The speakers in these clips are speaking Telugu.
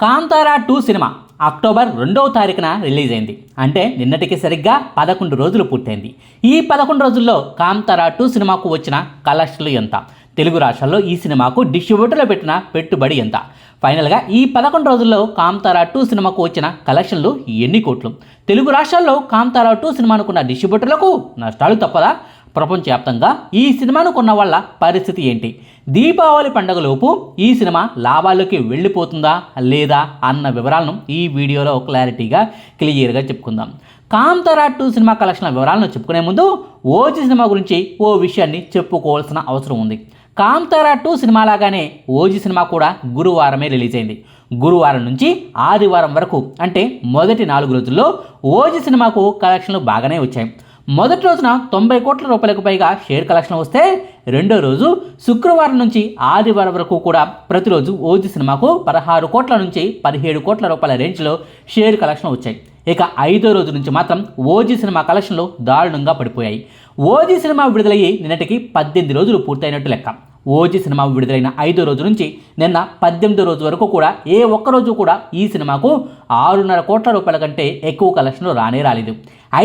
కాంతారా టూ సినిమా అక్టోబర్ రెండవ తారీఖున రిలీజ్ అయింది అంటే నిన్నటికి సరిగ్గా పదకొండు రోజులు పూర్తయింది. ఈ పదకొండు రోజుల్లో కాంతారా టూ సినిమాకు వచ్చిన కలెక్షన్లు ఎంత? తెలుగు రాష్ట్రాల్లో ఈ సినిమాకు డిస్ట్రిబ్యూటర్లు పెట్టిన పెట్టుబడి ఎంత? ఫైనల్గా ఈ పదకొండు రోజుల్లో కాంతారా టూ సినిమాకు వచ్చిన కలెక్షన్లు ఎన్ని కోట్లు? తెలుగు రాష్ట్రాల్లో కాంతారా టూ సినిమానుకున్న డిస్ట్రిబ్యూటర్లకు నష్టాలు తప్పదా? ప్రపంచవ్యాప్తంగా ఈ సినిమాను కొన్న వాళ్ళ పరిస్థితి ఏంటి? దీపావళి పండుగలోపు ఈ సినిమా లాభాల్లోకి వెళ్ళిపోతుందా లేదా అన్న వివరాలను ఈ వీడియోలో క్లారిటీగా క్లియర్గా చెప్పుకుందాం. కాంతారా టూ సినిమా కలెక్షన్ల వివరాలను చెప్పుకునే ముందు ఓజీ సినిమా గురించి ఓ విషయాన్ని చెప్పుకోవాల్సిన అవసరం ఉంది. కాంతారా టూ సినిమా లాగానే ఓజీ సినిమా కూడా గురువారమే రిలీజ్ అయింది గురువారం నుంచి ఆదివారం వరకు అంటే మొదటి నాలుగు రోజుల్లో ఓజీ సినిమాకు కలెక్షన్లు బాగానే వచ్చాయి. మొదటి రోజున తొంభై కోట్ల రూపాయలకు పైగా షేర్ కలెక్షన్ వస్తే రెండో రోజు శుక్రవారం నుంచి ఆదివారం వరకు కూడా ప్రతిరోజు ఓజీ సినిమాకు పదహారు కోట్ల నుంచి పదిహేడు కోట్ల రూపాయల రేంజ్లో షేర్ కలెక్షన్ వచ్చాయి. ఇక ఐదో రోజు నుంచి మాత్రం ఓజీ సినిమా కలెక్షన్లు దారుణంగా పడిపోయాయి. ఓజీ సినిమా విడుదలయ్యి నిన్నటికి పద్దెనిమిది రోజులు పూర్తయినట్టు లెక్క. ఓజీ సినిమా విడుదలైన ఐదో రోజు నుంచి నిన్న పద్దెనిమిదో రోజు వరకు కూడా ఏ ఒక్క రోజు కూడా ఈ సినిమాకు ఆరున్నర కోట్ల రూపాయల కంటే ఎక్కువ కలెక్షన్లు రానే రాలేదు.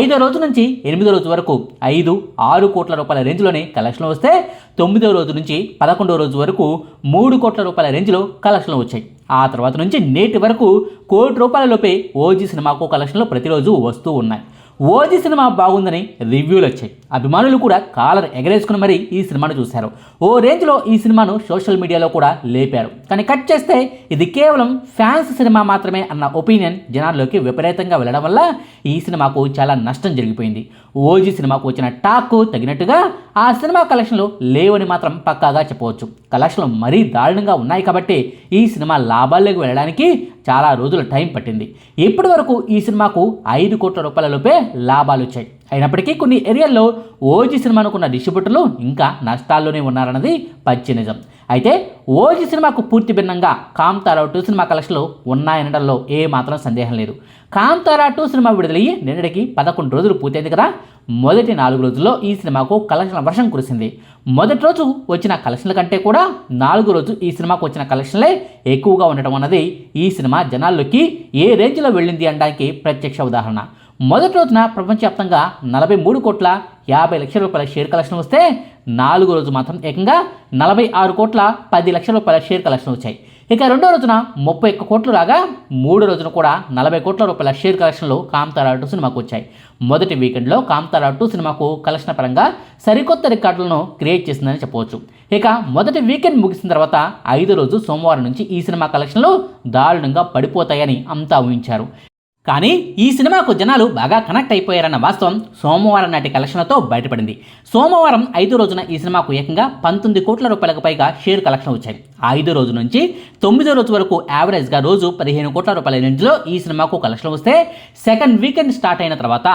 ఐదో రోజు నుంచి ఎనిమిదో రోజు వరకు ఐదు ఆరు కోట్ల రూపాయల రేంజ్లోనే కలెక్షన్లు వస్తే తొమ్మిదో రోజు నుంచి పదకొండో రోజు వరకు మూడు కోట్ల రూపాయల రేంజ్లో కలెక్షన్లు వచ్చాయి. ఆ తర్వాత నుంచి నేటి వరకు కోటి రూపాయల లోపే ఓజీ సినిమాకు కలెక్షన్లు ప్రతిరోజు వస్తూ ఉన్నాయి. ఓజీ సినిమా బాగుందని రివ్యూలు వచ్చాయి. అభిమానులు కూడా కాలర్ ఎగరేసుకుని మరీ ఈ సినిమాను చూశారు. ఓ రేంజ్లో ఈ సినిమాను సోషల్ మీడియాలో కూడా లేపారు. కానీ కట్ చేస్తే ఇది కేవలం ఫ్యాన్స్ సినిమా మాత్రమే అన్న ఒపీనియన్ జనాల్లోకి విపరీతంగా వెళ్ళడం వల్ల ఈ సినిమాకు చాలా నష్టం జరిగిపోయింది. ఓజీ సినిమాకు వచ్చిన టాక్ తగినట్టుగా ఆ సినిమా కలెక్షన్లు లేవని మాత్రం పక్కాగా చెప్పవచ్చు. కలెక్షన్లు మరీ దారుణంగా ఉన్నాయి కాబట్టి ఈ సినిమా లాభాల్లోకి వెళ్ళడానికి చాలా రోజుల టైం పట్టింది. ఇప్పటి వరకు ఈ సినిమాకు ఐదు కోట్ల రూపాయల లోపే లాభాలు వచ్చాయి. అయినప్పటికీ కొన్ని ఏరియాల్లో ఓజీ సినిమానుకున్న డిస్ట్రిబ్యూటర్లు ఇంకా నష్టాల్లోనే ఉన్నారన్నది పచ్చి నిజం. అయితే ఓజీ సినిమాకు పూర్తి భిన్నంగా కాంతారా టూ సినిమా కలెక్షన్లు ఉన్నాయనడంలో ఏమాత్రం సందేహం లేదు. కాంతారా టూ సినిమా విడుదలయ్యి నిన్నటికి పదకొండు రోజులు పూర్తయింది కదా మొదటి నాలుగు రోజుల్లో ఈ సినిమాకు కలెక్షన్ల వర్షం కురిసింది. మొదటి రోజు వచ్చిన కలెక్షన్ల కంటే కూడా నాలుగు రోజు ఈ సినిమాకు వచ్చిన కలెక్షన్లే ఎక్కువగా ఉండటం అన్నది ఈ సినిమా జనాల్లోకి ఏ రేంజ్లో వెళ్ళింది అనడానికి ప్రత్యక్ష ఉదాహరణ. మొదటి రోజున ప్రపంచవ్యాప్తంగా నలభై మూడు కోట్ల యాభై లక్షల రూపాయల షేర్ కలెక్షన్ వస్తే నాలుగో రోజు మాత్రం ఏకంగా నలభై ఆరు కోట్ల పది లక్షల రూపాయల షేర్ కలెక్షన్ వచ్చాయి. ఇక రెండో రోజున ముప్పై ఒక్క కోట్లు రాగా మూడో రోజున కూడా నలభై కోట్ల రూపాయల షేర్ కలెక్షన్లు కాంతారా టూ సినిమాకు వచ్చాయి. మొదటి వీకెండ్లో కాంతారా టూ సినిమాకు కలెక్షన్ పరంగా సరికొత్త రికార్డులను క్రియేట్ చేసిందని చెప్పవచ్చు. ఇక మొదటి వీకెండ్ ముగిసిన తర్వాత ఐదో రోజు సోమవారం నుంచి ఈ సినిమా కలెక్షన్లు దారుణంగా పడిపోతాయని అంతా ఊహించారు. కానీ ఈ సినిమాకు జనాలు బాగా కనెక్ట్ అయిపోయారన్న వాస్తవం సోమవారం నాటి కలెక్షన్లతో బయటపడింది. సోమవారం ఐదు రోజున ఈ సినిమాకు ఏకంగా పంతొమ్మిది కోట్ల రూపాయలకు పైగా షేర్ కలెక్షన్ వచ్చాయి. ఐదో రోజు నుంచి తొమ్మిదో రోజు వరకు యావరేజ్గా రోజు పదిహేను కోట్ల రూపాయల రేంజ్లో ఈ సినిమాకు కలెక్షన్ వస్తే సెకండ్ వీకెండ్ స్టార్ట్ అయిన తర్వాత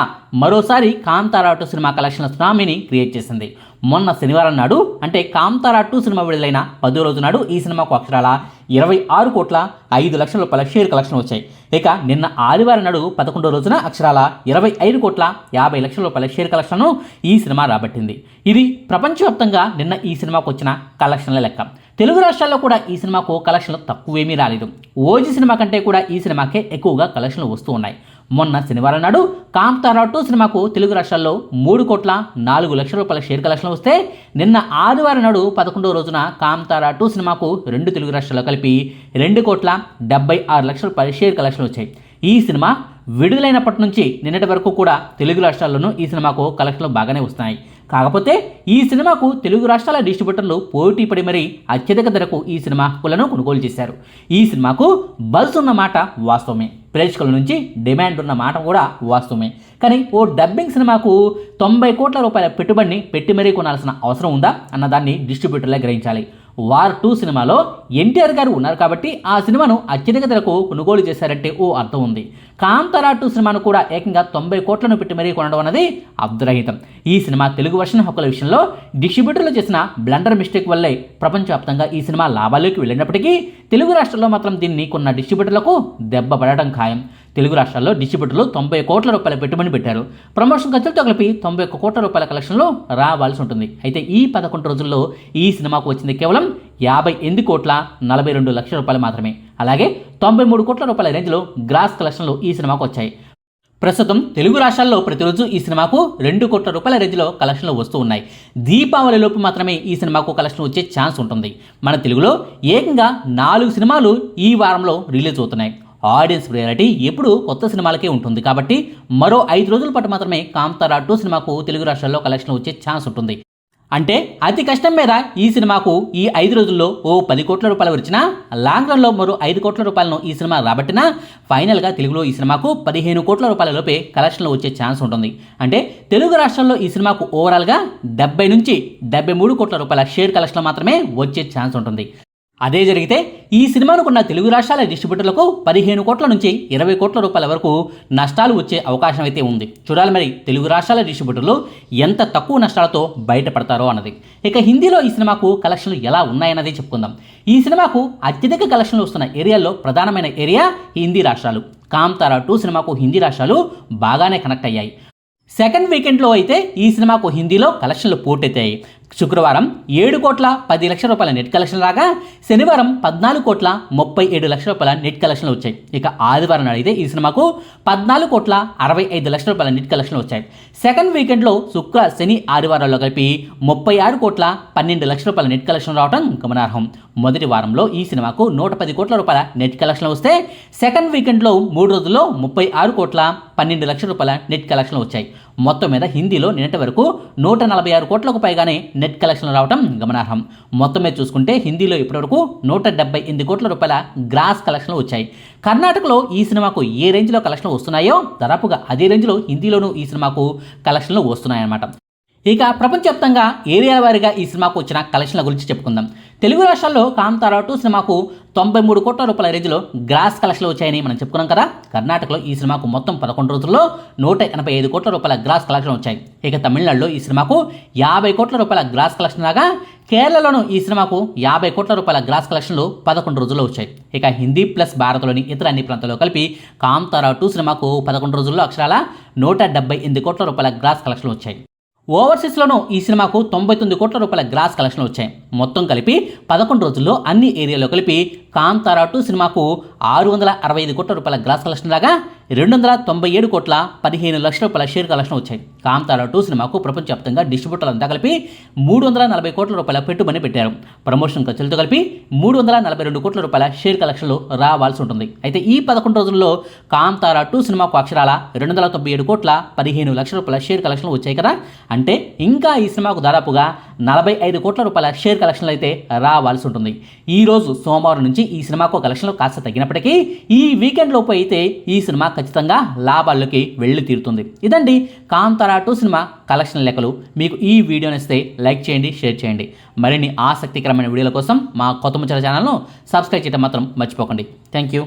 మరోసారి కాంతారాటు సినిమా కలెక్షన్ల సునామీని క్రియేట్ చేసింది. మొన్న శనివారం నాడు అంటే కాంతారా టూ సినిమా విడుదలైన పదో రోజు నాడు ఈ సినిమాకు అక్షరాల ఇరవై ఆరు కోట్ల ఐదు లక్షల రూపాయల షేర్ కలెక్షన్ వచ్చాయి. ఇక నిన్న ఆదివారం నాడు పదకొండో రోజున అక్షరాల ఇరవై ఐదు కోట్ల యాభై లక్షల రూపాయల షేర్ కలెక్షన్ను ఈ సినిమా రాబట్టింది. ఇది ప్రపంచవ్యాప్తంగా నిన్న ఈ సినిమాకు వచ్చిన కలెక్షన్ల లెక్క. తెలుగు రాష్ట్రాల్లో కూడా ఈ సినిమాకు కలెక్షన్లు తక్కువేమీ రాలేదు. ఓజీ సినిమా కంటే కూడా ఈ సినిమాకే ఎక్కువగా కలెక్షన్లు వస్తూ ఉన్నాయి. మొన్న శనివారం నాడు కాంతారా టూ సినిమాకు తెలుగు రాష్ట్రాల్లో మూడు కోట్ల నాలుగు లక్షల రూపాయల షేర్ కలెక్షన్ వస్తే నిన్న ఆదివారం నాడు పదకొండవ రోజున కాంతారా టూ సినిమాకు రెండు తెలుగు రాష్ట్రాల్లో కలిపి రెండు కోట్ల డెబ్బై ఆరు లక్షల రూపాయల షేర్ కలెక్షన్ వచ్చాయి. ఈ సినిమా విడుదలైనప్పటి నుంచి నిన్నటి వరకు కూడా తెలుగు రాష్ట్రాల్లోనూ ఈ సినిమాకు కలెక్షన్లు బాగానే వస్తున్నాయి. కాకపోతే ఈ సినిమాకు తెలుగు రాష్ట్రాల డిస్ట్రిబ్యూటర్లు పోటీ పడి మరీ అత్యధిక ధరకు ఈ సినిమా హక్కులను కొనుగోలు చేశారు. ఈ సినిమాకు బల్స్ ఉన్న మాట వాస్తవమే. ప్రేక్షకుల నుంచి డిమాండ్ ఉన్న మాట కూడా వాస్తవమే. కానీ ఓ డబ్బింగ్ సినిమాకు తొంభై కోట్ల రూపాయల పెట్టుబడిని పెట్టి మరీ కొనాల్సిన అవసరం ఉందా అన్నదాన్ని డిస్ట్రిబ్యూటర్లే గ్రహించాలి. వార్ టూ సినిమాలో ఎన్టీఆర్ గారు ఉన్నారు కాబట్టి ఆ సినిమాను అత్యధిక ధరకు కొనుగోలు చేశారంటే ఓ అర్థం ఉంది. కాంతారా టూ సినిమాను కూడా ఏకంగా తొంభై కోట్లను పెట్టి మరీ కొనడం అనేది అర్ధరహితం ఈ సినిమా తెలుగు వర్షన్ హక్కుల విషయంలో డిస్ట్రిబ్యూటర్లు చేసిన బ్లండర్ మిస్టేక్ వల్లే ప్రపంచవ్యాప్తంగా ఈ సినిమా లాభాల్లోకి వెళ్ళినప్పటికీ తెలుగు రాష్ట్రాల్లో మాత్రం దీన్ని కొన్న డిస్ట్రిబ్యూటర్లకు దెబ్బ పడటం ఖాయం. తెలుగు రాష్ట్రాల్లో డిస్ట్రిబ్యూటర్లు తొంభై కోట్ల రూపాయల పెట్టుబడి పెట్టారు. ప్రమోషన్ ఖర్చులతో కలిపి తొంభై ఒక్క కోట్ల రూపాయల కలెక్షన్లో రావాల్సి ఉంటుంది. అయితే ఈ పదకొండు రోజుల్లో ఈ సినిమాకు వచ్చింది కేవలం యాభై ఎనిమిది కోట్ల నలభై రెండు లక్షల రూపాయలు మాత్రమే. అలాగే తొంభై మూడు కోట్ల రూపాయల రేంజ్లో గ్రాస్ కలెక్షన్లు ఈ సినిమాకు వచ్చాయి. ప్రస్తుతం తెలుగు రాష్ట్రాల్లో ప్రతిరోజు ఈ సినిమాకు రెండు కోట్ల రూపాయల రేంజ్లో కలెక్షన్లు వస్తూ ఉన్నాయి. దీపావళి లోపు మాత్రమే ఈ సినిమాకు కలెక్షన్ వచ్చే ఛాన్స్ ఉంటుంది. మన తెలుగులో ఏకంగా నాలుగు సినిమాలు ఈ వారంలో రిలీజ్ అవుతున్నాయి. ఆడియన్స్ ప్రయారిటీ ఎప్పుడు కొత్త సినిమాలకే ఉంటుంది. కాబట్టి మరో ఐదు రోజుల పాటు మాత్రమే కాంతారా టూ సినిమాకు తెలుగు రాష్ట్రాల్లో కలెక్షన్ వచ్చే ఛాన్స్ ఉంటుంది. అంటే అతి కష్టం మీద ఈ సినిమాకు ఈ ఐదు రోజుల్లో ఓ పది కోట్ల రూపాయలు వచ్చినా లాంగ్ రన్లో మరో ఐదు కోట్ల రూపాయలను ఈ సినిమా రాబట్టినా ఫైనల్గా తెలుగులో ఈ సినిమాకు పదిహేను కోట్ల రూపాయల లోపే కలెక్షన్లు వచ్చే ఛాన్స్ ఉంటుంది. అంటే తెలుగు రాష్ట్రాల్లో ఈ సినిమాకు ఓవరాల్గా డెబ్బై నుంచి డెబ్బై మూడు కోట్ల రూపాయల షేర్ కలెక్షన్లు మాత్రమే వచ్చే ఛాన్స్ ఉంటుంది. అదే జరిగితే ఈ సినిమానుకున్న తెలుగు రాష్ట్రాల డిస్ట్రిబ్యూటర్లకు పదిహేను కోట్ల నుంచి ఇరవై కోట్ల రూపాయల వరకు నష్టాలు వచ్చే అవకాశం అయితే ఉంది. చూడాలి మరి తెలుగు రాష్ట్రాల డిస్ట్రిబ్యూటర్లు ఎంత తక్కువ నష్టాలతో బయటపడతారో అన్నది. ఇక హిందీలో ఈ సినిమాకు కలెక్షన్లు ఎలా ఉన్నాయన్నది చెప్పుకుందాం. ఈ సినిమాకు అత్యధిక కలెక్షన్లు వస్తున్న ఏరియాల్లో ప్రధానమైన ఏరియా హిందీ రాష్ట్రాలు. కాంతారా టూ సినిమాకు హిందీ రాష్ట్రాలు బాగానే కనెక్ట్ అయ్యాయి. సెకండ్ వీకెండ్లో అయితే ఈ సినిమాకు హిందీలో కలెక్షన్లు పూర్తయితాయి శుక్రవారం ఏడు కోట్ల పది లక్షల రూపాయల నెట్ కలెక్షన్ రాగా శనివారం పద్నాలుగు కోట్ల ముప్పై ఏడు లక్షల రూపాయల నెట్ కలెక్షన్లు వచ్చాయి. ఇక ఆదివారం నాడు అయితే ఈ సినిమాకు పద్నాలుగు కోట్ల అరవై ఐదు లక్షల రూపాయల నెట్ కలెక్షన్లు వచ్చాయి. సెకండ్ వీకెండ్లో శుక్ర శని ఆదివారాల్లో కలిపి ముప్పై ఆరు కోట్ల పన్నెండు లక్షల రూపాయల నెట్ కలెక్షన్ రావడం గమనార్హం. మొదటి వారంలో ఈ సినిమాకు నూట పది కోట్ల రూపాయల నెట్ కలెక్షన్లు వస్తే సెకండ్ వీకెండ్లో మూడు రోజుల్లో ముప్పై ఆరు కోట్ల పన్నెండు లక్షల రూపాయల నెట్ కలెక్షన్లు వచ్చాయి. మొత్తం మీద హిందీలో నిన్నటి వరకు నూట నలభై ఆరు కోట్లకు పైగానే నెట్ కలెక్షన్లు రావడం గమనార్హం. మొత్తం మీద చూసుకుంటే హిందీలో ఇప్పటివరకు నూట డెబ్బై ఎనిమిది కోట్ల రూపాయల గ్రాస్ కలెక్షన్లు వచ్చాయి. కర్ణాటకలో ఈ సినిమాకు ఏ రేంజ్లో కలెక్షన్లు వస్తున్నాయో దాదాపుగా అదే రేంజ్లో హిందీలోనూ ఈ సినిమాకు కలెక్షన్లు వస్తున్నాయన్నమాట. ఇక ప్రపంచవ్యాప్తంగా ఏరియాల వారీగా ఈ సినిమాకు వచ్చిన కలెక్షన్ల గురించి చెప్పుకుందాం. తెలుగు రాష్ట్రాల్లో కాంతారా టూ సినిమాకు తొంభై మూడు కోట్ల రూపాయల రేంజ్లో గ్రాస్ కలెక్షన్లు వచ్చాయని మనం చెప్పుకున్నాం కదా. కర్ణాటకలో ఈ సినిమాకు మొత్తం పదకొండు రోజుల్లో నూట ఎనభై ఐదు కోట్ల రూపాయల గ్రాస్ కలెక్షన్ వచ్చాయి. ఇక తమిళనాడులో ఈ సినిమాకు యాభై కోట్ల రూపాయల గ్రాస్ కలెక్షన్ రాగా కేరళలోను ఈ సినిమాకు యాభై కోట్ల రూపాయల గ్రాస్ కలెక్షన్లు పదకొండు రోజుల్లో వచ్చాయి. ఇక హిందీ ప్లస్ భారత్లోని ఇతర అన్ని ప్రాంతాల్లో కలిపి కాంతారా టూ సినిమాకు పదకొండు రోజుల్లో అక్షరాల నూట డెబ్బై ఎనిమిది కోట్ల రూపాయల గ్రాస్ కలెక్షన్లు వచ్చాయి. ఓవర్సీస్లోనూ ఈ సినిమాకు తొంభై తొమ్మిది కోట్ల రూపాయల గ్రాస్ కలెక్షన్లు వచ్చాయి. మొత్తం కలిపి పదకొండు రోజుల్లో అన్ని ఏరియాలో కలిపి కాంతారా టూ సినిమాకు ఆరు వందల అరవై ఐదు కోట్ల రూపాయల గ్రాస్ కలెక్షన్ రాగా రెండు వందల తొంభై ఏడు కోట్ల పదిహేను లక్షల రూపాయల షేర్ కలెక్షన్ వచ్చాయి. కాంతారా టూ సినిమాకు ప్రపంచవ్యాప్తంగా డిస్ట్రిబ్యూటర్లు అంతా కలిపి మూడు వందల నలభై కోట్ల రూపాయల పెట్టుబడి పెట్టారు. ప్రమోషన్ ఖర్చులతో కలిపి మూడు వందల నలభై రెండు కోట్ల రూపాయల షేర్ కలెక్షన్లు రావాల్సి ఉంటుంది. అయితే ఈ పదకొండు రోజుల్లో కాంతారా టూ సినిమాకు అక్షరాల రెండు వందల తొంభై ఏడు కోట్ల పదిహేను లక్షల రూపాయల షేర్ కలెక్షన్లు వచ్చాయి కదా. అంటే ఇంకా ఈ సినిమాకు దాదాపుగా నలభై ఐదు కోట్ల రూపాయల షేర్ కలెక్షన్లు అయితే రావాల్సి ఉంటుంది. ఈ రోజు సోమవారం నుంచి ఈ సినిమాకు కలెక్షన్లు కాస్త తగ్గినప్పటికీ ఈ వీకెండ్ లోపు అయితే ఈ సినిమా ఖచ్చితంగా లాభాల్లోకి వెళ్ళి తీరుతుంది. ఇదండి కాంతారా టూ సినిమా కలెక్షన్ లెక్కలు. మీకు ఈ వీడియోని ఇస్తే లైక్ చేయండి షేర్ చేయండి. మరిన్ని ఆసక్తికరమైన వీడియోల కోసం మా కొత్త ముచ్చల ఛానల్ను సబ్స్క్రైబ్ చేయడం మాత్రం మర్చిపోకండి. Thank you.